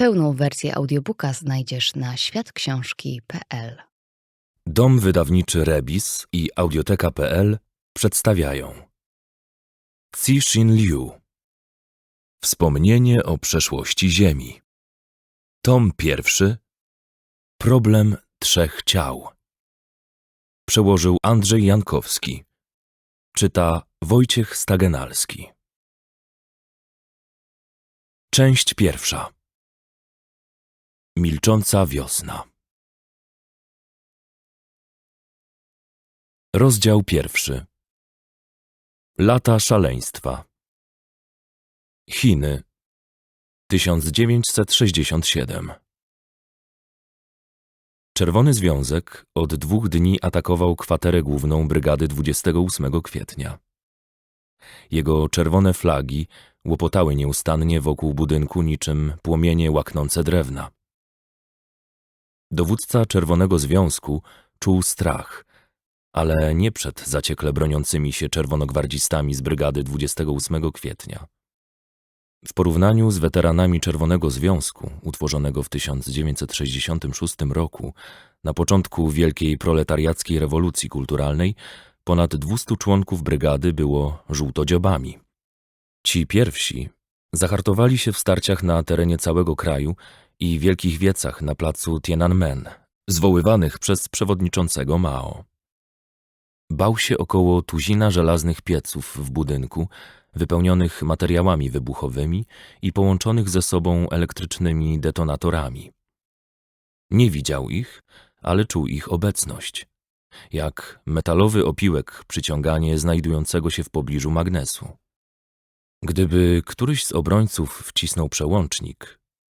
Pełną wersję audiobooka znajdziesz na światksiążki.pl. Dom wydawniczy Rebis i Audioteka.pl przedstawiają Cixin Liu. Wspomnienie o przeszłości Ziemi. Tom pierwszy. Problem trzech ciał. Przełożył Andrzej Jankowski. Czyta Wojciech Stagenalski. Część pierwsza Milcząca wiosna. Rozdział pierwszy. Lata szaleństwa. Chiny. 1967 Czerwony Związek od dwóch dni atakował kwaterę główną brygady 28 kwietnia. Jego czerwone flagi łopotały nieustannie wokół budynku niczym płomienie łaknące drewna. Dowódca Czerwonego Związku czuł strach, ale nie przed zaciekle broniącymi się czerwonogwardzistami z brygady 28 kwietnia. W porównaniu z weteranami Czerwonego Związku, utworzonego w 1966 roku, na początku wielkiej proletariackiej rewolucji kulturalnej, ponad 200 członków brygady było żółtodziobami. Ci pierwsi zahartowali się w starciach na terenie całego kraju i wielkich wiecach na placu Tiananmen, zwoływanych przez przewodniczącego Mao. Bał się około tuzina żelaznych pieców w budynku, wypełnionych materiałami wybuchowymi i połączonych ze sobą elektrycznymi detonatorami. Nie widział ich, ale czuł ich obecność, jak metalowy opiłek przyciąganie znajdującego się w pobliżu magnesu. Gdyby któryś z obrońców wcisnął przełącznik,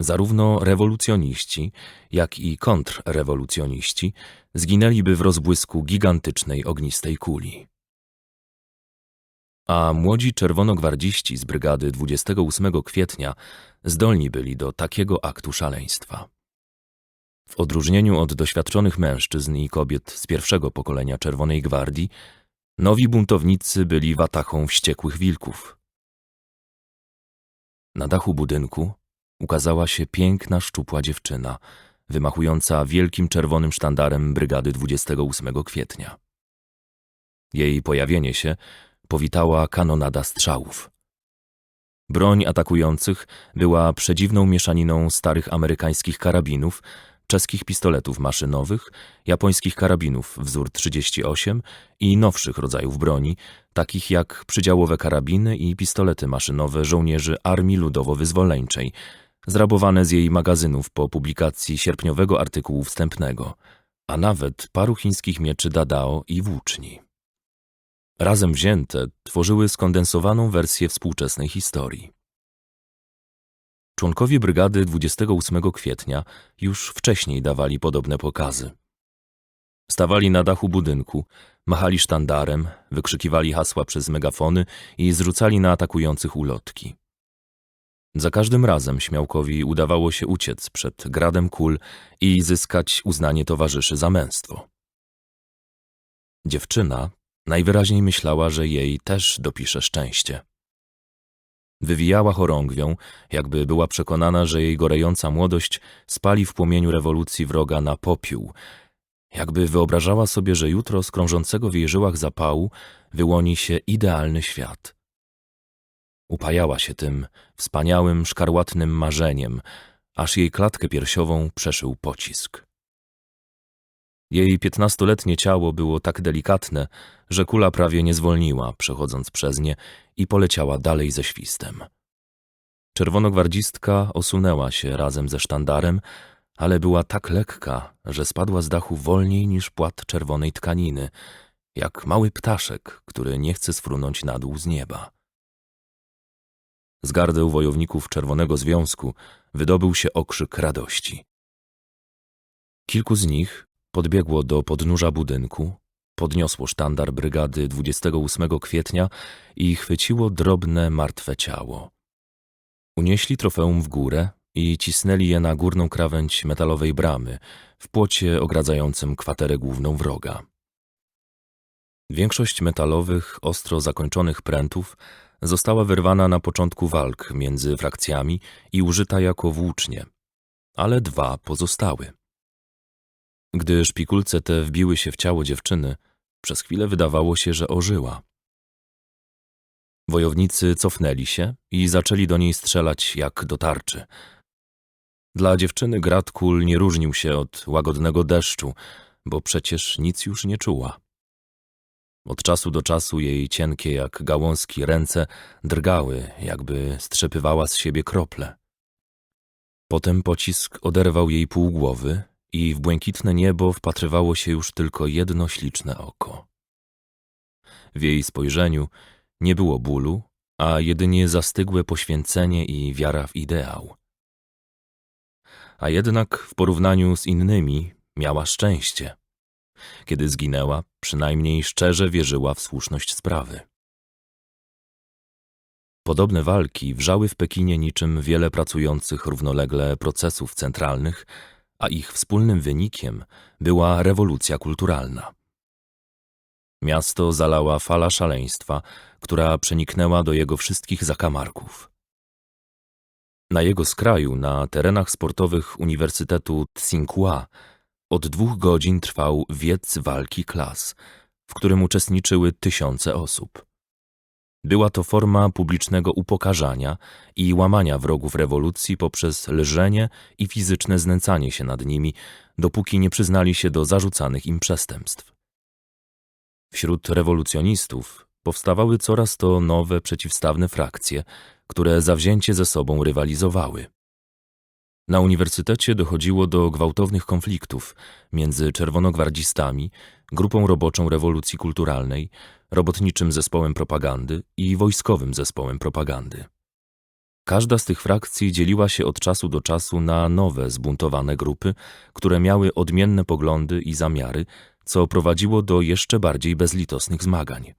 zarówno rewolucjoniści, jak i kontrrewolucjoniści zginęliby w rozbłysku gigantycznej ognistej kuli. A młodzi czerwonogwardziści z brygady 28 kwietnia zdolni byli do takiego aktu szaleństwa. W odróżnieniu od doświadczonych mężczyzn i kobiet z pierwszego pokolenia Czerwonej Gwardii, nowi buntownicy byli watachą wściekłych wilków. Na dachu budynku ukazała się piękna, szczupła dziewczyna, wymachująca wielkim czerwonym sztandarem brygady 28 kwietnia. Jej pojawienie się powitała kanonada strzałów. Broń atakujących była przedziwną mieszaniną starych amerykańskich karabinów, czeskich pistoletów maszynowych, japońskich karabinów wzór 38 i nowszych rodzajów broni, takich jak przydziałowe karabiny i pistolety maszynowe żołnierzy Armii Ludowo-Wyzwoleńczej, zrabowane z jej magazynów po publikacji sierpniowego artykułu wstępnego, a nawet paru chińskich mieczy Dadao i włóczni. Razem wzięte tworzyły skondensowaną wersję współczesnej historii. Członkowie brygady 28 kwietnia już wcześniej dawali podobne pokazy. Stawali na dachu budynku, machali sztandarem, wykrzykiwali hasła przez megafony i zrzucali na atakujących ulotki. Za każdym razem Śmiałkowi udawało się uciec przed gradem kul i zyskać uznanie towarzyszy za męstwo. Dziewczyna najwyraźniej myślała, że jej też dopisze szczęście. Wywijała chorągwią, jakby była przekonana, że jej gorejąca młodość spali w płomieniu rewolucji wroga na popiół, jakby wyobrażała sobie, że jutro z krążącego w jej żyłach zapału wyłoni się idealny świat – Upajała się tym wspaniałym, szkarłatnym marzeniem, aż jej klatkę piersiową przeszył pocisk. Jej piętnastoletnie ciało było tak delikatne, że kula prawie nie zwolniła, przechodząc przez nie i poleciała dalej ze świstem. Czerwonogwardzistka osunęła się razem ze sztandarem, ale była tak lekka, że spadła z dachu wolniej niż płat czerwonej tkaniny, jak mały ptaszek, który nie chce sfrunąć na dół z nieba. Z gardeł wojowników Czerwonego Związku wydobył się okrzyk radości. Kilku z nich podbiegło do podnóża budynku, podniosło sztandar brygady 28 kwietnia i chwyciło drobne, martwe ciało. Unieśli trofeum w górę i cisnęli je na górną krawędź metalowej bramy w płocie ogradzającym kwaterę główną wroga. Większość metalowych, ostro zakończonych prętów została wyrwana na początku walk między frakcjami i użyta jako włócznie, ale dwa pozostały. Gdy szpikulce te wbiły się w ciało dziewczyny, przez chwilę wydawało się, że ożyła. Wojownicy cofnęli się i zaczęli do niej strzelać jak do tarczy. Dla dziewczyny grad kul nie różnił się od łagodnego deszczu, bo przecież nic już nie czuła. Od czasu do czasu jej cienkie jak gałązki ręce drgały, jakby strzepywała z siebie krople. Potem pocisk oderwał jej pół głowy i w błękitne niebo wpatrywało się już tylko jedno śliczne oko. W jej spojrzeniu nie było bólu, a jedynie zastygłe poświęcenie i wiara w ideał. A jednak w porównaniu z innymi miała szczęście. Kiedy zginęła, przynajmniej szczerze wierzyła w słuszność sprawy. Podobne walki wrzały w Pekinie niczym wiele pracujących równolegle procesów centralnych, a ich wspólnym wynikiem była rewolucja kulturalna. Miasto zalała fala szaleństwa, która przeniknęła do jego wszystkich zakamarków. Na jego skraju, na terenach sportowych Uniwersytetu Tsinghua, od dwóch godzin trwał wiec walki klas, w którym uczestniczyły tysiące osób. Była to forma publicznego upokarzania i łamania wrogów rewolucji poprzez lżenie i fizyczne znęcanie się nad nimi, dopóki nie przyznali się do zarzucanych im przestępstw. Wśród rewolucjonistów powstawały coraz to nowe przeciwstawne frakcje, które zawzięcie ze sobą rywalizowały. Na uniwersytecie dochodziło do gwałtownych konfliktów między czerwonogwardzistami, grupą roboczą rewolucji kulturalnej, robotniczym zespołem propagandy i wojskowym zespołem propagandy. Każda z tych frakcji dzieliła się od czasu do czasu na nowe zbuntowane grupy, które miały odmienne poglądy i zamiary, co prowadziło do jeszcze bardziej bezlitosnych zmagań.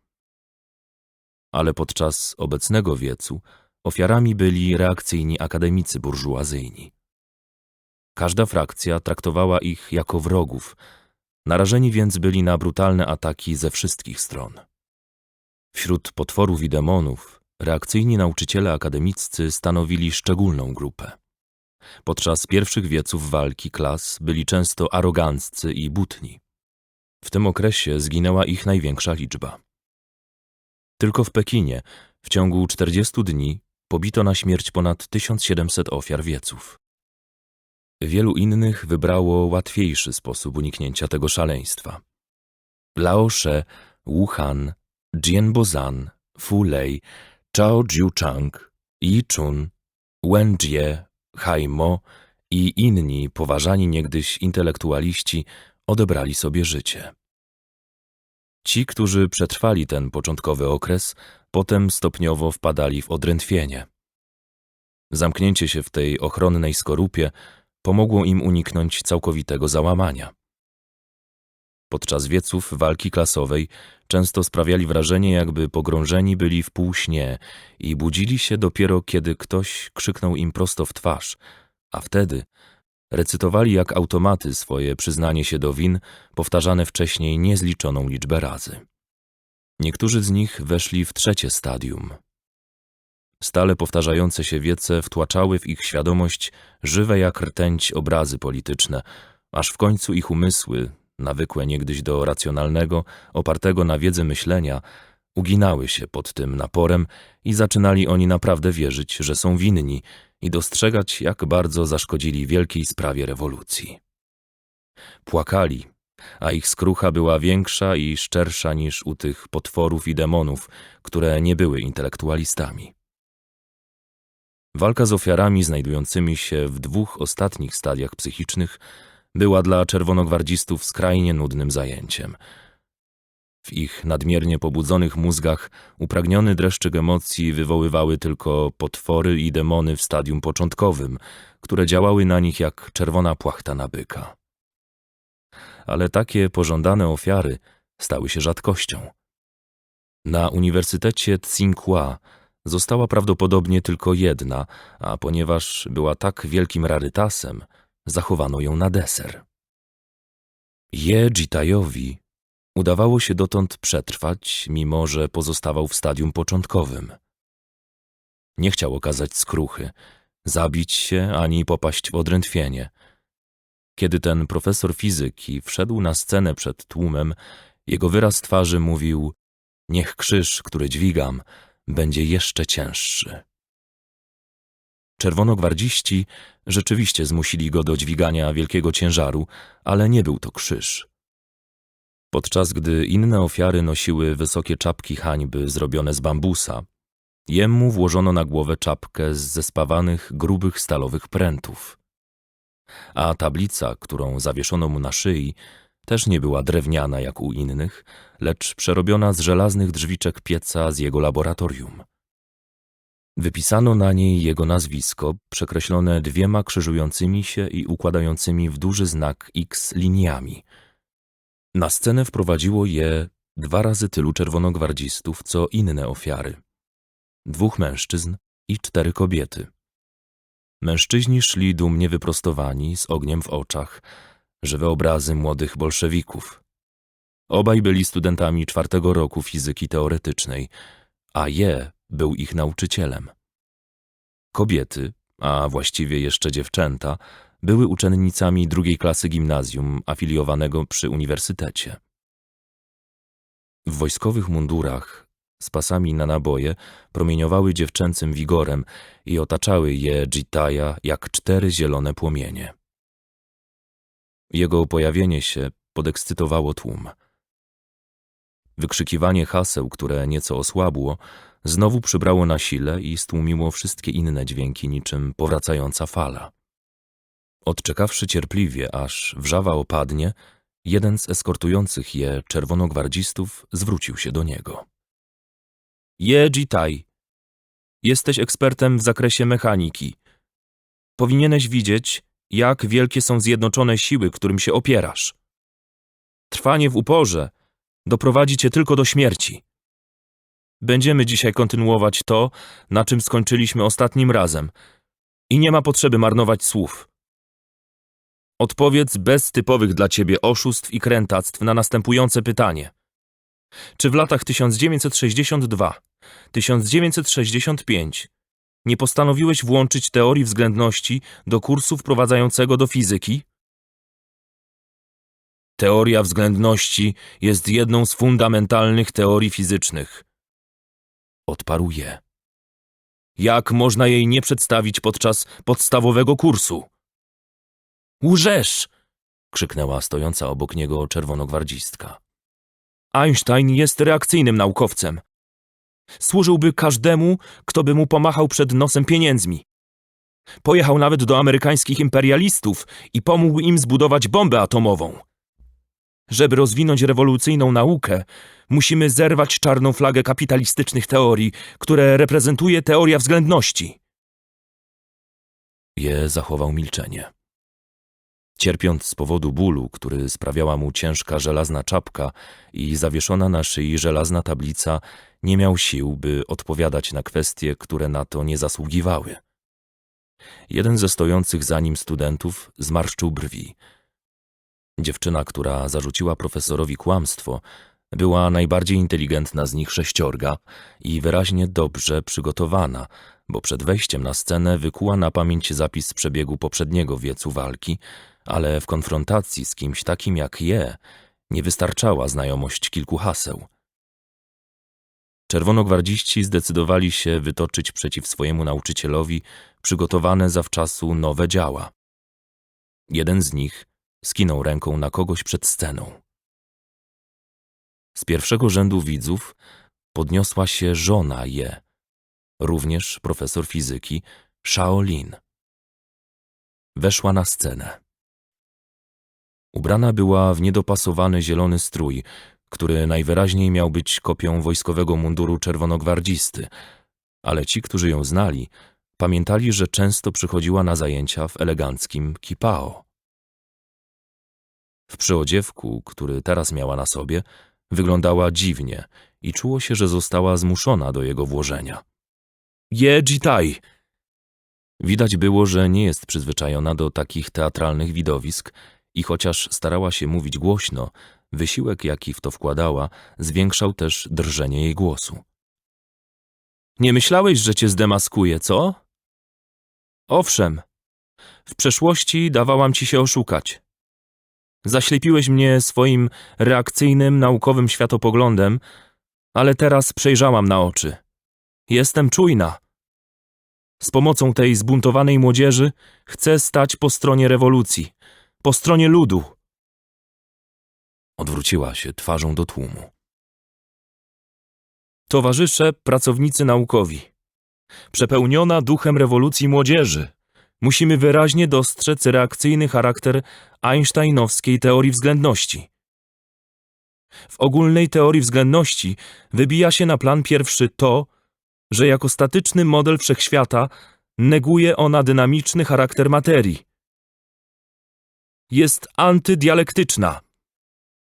Ale podczas obecnego wiecu ofiarami byli reakcyjni akademicy burżuazyjni. Każda frakcja traktowała ich jako wrogów, narażeni więc byli na brutalne ataki ze wszystkich stron. Wśród potworów i demonów reakcyjni nauczyciele akademiccy stanowili szczególną grupę. Podczas pierwszych wieców walki klas byli często aroganccy i butni. W tym okresie zginęła ich największa liczba. Tylko w Pekinie w ciągu 40 dni pobito na śmierć ponad 1700 ofiar wieców. Wielu innych wybrało łatwiejszy sposób uniknięcia tego szaleństwa. Lao She, Wu Han, Jianbozan, Fu Lei, Chao Jiuchang, Yi Chun, Wen Jie, Hai Mo i inni poważani niegdyś intelektualiści odebrali sobie życie. Ci, którzy przetrwali ten początkowy okres, potem stopniowo wpadali w odrętwienie. Zamknięcie się w tej ochronnej skorupie pomogło im uniknąć całkowitego załamania. Podczas wieców walki klasowej często sprawiali wrażenie, jakby pogrążeni byli w półśnie i budzili się dopiero, kiedy ktoś krzyknął im prosto w twarz, a wtedy recytowali jak automaty swoje przyznanie się do win, powtarzane wcześniej niezliczoną liczbę razy. Niektórzy z nich weszli w trzecie stadium. Stale powtarzające się wiece wtłaczały w ich świadomość żywe jak rtęć obrazy polityczne, aż w końcu ich umysły, nawykłe niegdyś do racjonalnego, opartego na wiedzy myślenia, uginały się pod tym naporem i zaczynali oni naprawdę wierzyć, że są winni i dostrzegać, jak bardzo zaszkodzili wielkiej sprawie rewolucji. Płakali, a ich skrucha była większa i szczersza niż u tych potworów i demonów, które nie były intelektualistami. Walka z ofiarami znajdującymi się w dwóch ostatnich stadiach psychicznych była dla czerwonogwardzistów skrajnie nudnym zajęciem. W ich nadmiernie pobudzonych mózgach upragniony dreszczyk emocji wywoływały tylko potwory i demony w stadium początkowym, które działały na nich jak czerwona płachta na byka. Ale takie pożądane ofiary stały się rzadkością. Na Uniwersytecie Tsinghua została prawdopodobnie tylko jedna, a ponieważ była tak wielkim rarytasem, zachowano ją na deser. Je Jitajowi udawało się dotąd przetrwać, mimo że pozostawał w stadium początkowym. Nie chciał okazać skruchy, zabić się ani popaść w odrętwienie – Kiedy ten profesor fizyki wszedł na scenę przed tłumem, jego wyraz twarzy mówił: Niech krzyż, który dźwigam, będzie jeszcze cięższy. Czerwonogwardziści rzeczywiście zmusili go do dźwigania wielkiego ciężaru, ale nie był to krzyż. Podczas gdy inne ofiary nosiły wysokie czapki hańby zrobione z bambusa, jemu włożono na głowę czapkę z zespawanych, grubych stalowych prętów. A tablica, którą zawieszono mu na szyi, też nie była drewniana jak u innych, lecz przerobiona z żelaznych drzwiczek pieca z jego laboratorium. Wypisano na niej jego nazwisko, przekreślone dwiema krzyżującymi się i układającymi w duży znak X liniami. Na scenę wprowadziło je dwa razy tylu czerwonogwardzistów, co inne ofiary. Dwóch mężczyzn i cztery kobiety. Mężczyźni szli dumnie wyprostowani, z ogniem w oczach, żywe obrazy młodych bolszewików. Obaj byli studentami czwartego roku fizyki teoretycznej, a je był ich nauczycielem. Kobiety, a właściwie jeszcze dziewczęta, były uczennicami drugiej klasy gimnazjum afiliowanego przy uniwersytecie. W wojskowych mundurach, z pasami na naboje, promieniowały dziewczęcym wigorem i otaczały je Jitaja jak cztery zielone płomienie. Jego pojawienie się podekscytowało tłum. Wykrzykiwanie haseł, które nieco osłabło, znowu przybrało na sile i stłumiło wszystkie inne dźwięki niczym powracająca fala. Odczekawszy cierpliwie, aż wrzawa opadnie, jeden z eskortujących je czerwonogwardzistów zwrócił się do niego. Je Jitai, jesteś ekspertem w zakresie mechaniki. Powinieneś widzieć, jak wielkie są zjednoczone siły, którym się opierasz. Trwanie w uporze doprowadzi cię tylko do śmierci. Będziemy dzisiaj kontynuować to, na czym skończyliśmy ostatnim razem i nie ma potrzeby marnować słów. Odpowiedz bez typowych dla ciebie oszustw i krętactw na następujące pytanie. Czy w latach 1962-1965 nie postanowiłeś włączyć teorii względności do kursu wprowadzającego do fizyki? Teoria względności jest jedną z fundamentalnych teorii fizycznych. Odparł je. Jak można jej nie przedstawić podczas podstawowego kursu? Łżesz! krzyknęła stojąca obok niego czerwonogwardzistka. Einstein jest reakcyjnym naukowcem. Służyłby każdemu, kto by mu pomachał przed nosem pieniędzmi. Pojechał nawet do amerykańskich imperialistów i pomógł im zbudować bombę atomową. Żeby rozwinąć rewolucyjną naukę, musimy zerwać czarną flagę kapitalistycznych teorii, które reprezentuje teoria względności. Je zachował milczenie. Cierpiąc z powodu bólu, który sprawiała mu ciężka żelazna czapka i zawieszona na szyi żelazna tablica, nie miał sił, by odpowiadać na kwestie, które na to nie zasługiwały. Jeden ze stojących za nim studentów zmarszczył brwi. Dziewczyna, która zarzuciła profesorowi kłamstwo, była najbardziej inteligentna z nich sześciorga i wyraźnie dobrze przygotowana, bo przed wejściem na scenę wykuła na pamięć zapis przebiegu poprzedniego wiecu walki, ale w konfrontacji z kimś takim jak je nie wystarczała znajomość kilku haseł. Czerwonogwardziści zdecydowali się wytoczyć przeciw swojemu nauczycielowi przygotowane zawczasu nowe działa. Jeden z nich skinął ręką na kogoś przed sceną. Z pierwszego rzędu widzów podniosła się żona Je, również profesor fizyki Shaolin. Weszła na scenę. Ubrana była w niedopasowany zielony strój, który najwyraźniej miał być kopią wojskowego munduru czerwonogwardzisty, ale ci, którzy ją znali, pamiętali, że często przychodziła na zajęcia w eleganckim kipao. W przyodziewku, który teraz miała na sobie, wyglądała dziwnie i czuło się, że została zmuszona do jego włożenia. Je Jitai! Widać było, że nie jest przyzwyczajona do takich teatralnych widowisk i chociaż starała się mówić głośno, wysiłek, jaki w to wkładała, zwiększał też drżenie jej głosu. Nie myślałeś, że cię zdemaskuję, co? Owszem. W przeszłości dawałam ci się oszukać. Zaślepiłeś mnie swoim reakcyjnym, naukowym światopoglądem, ale teraz przejrzałam na oczy. Jestem czujna. Z pomocą tej zbuntowanej młodzieży chcę stać po stronie rewolucji, po stronie ludu. Odwróciła się twarzą do tłumu. Towarzysze, pracownicy naukowi. Przepełniona duchem rewolucji młodzieży, musimy wyraźnie dostrzec reakcyjny charakter einsteinowskiej teorii względności. W ogólnej teorii względności wybija się na plan pierwszy to, że jako statyczny model wszechświata neguje ona dynamiczny charakter materii. Jest antydialektyczna.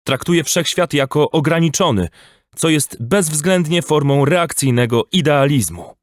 Traktuje wszechświat jako ograniczony, co jest bezwzględnie formą reakcyjnego idealizmu.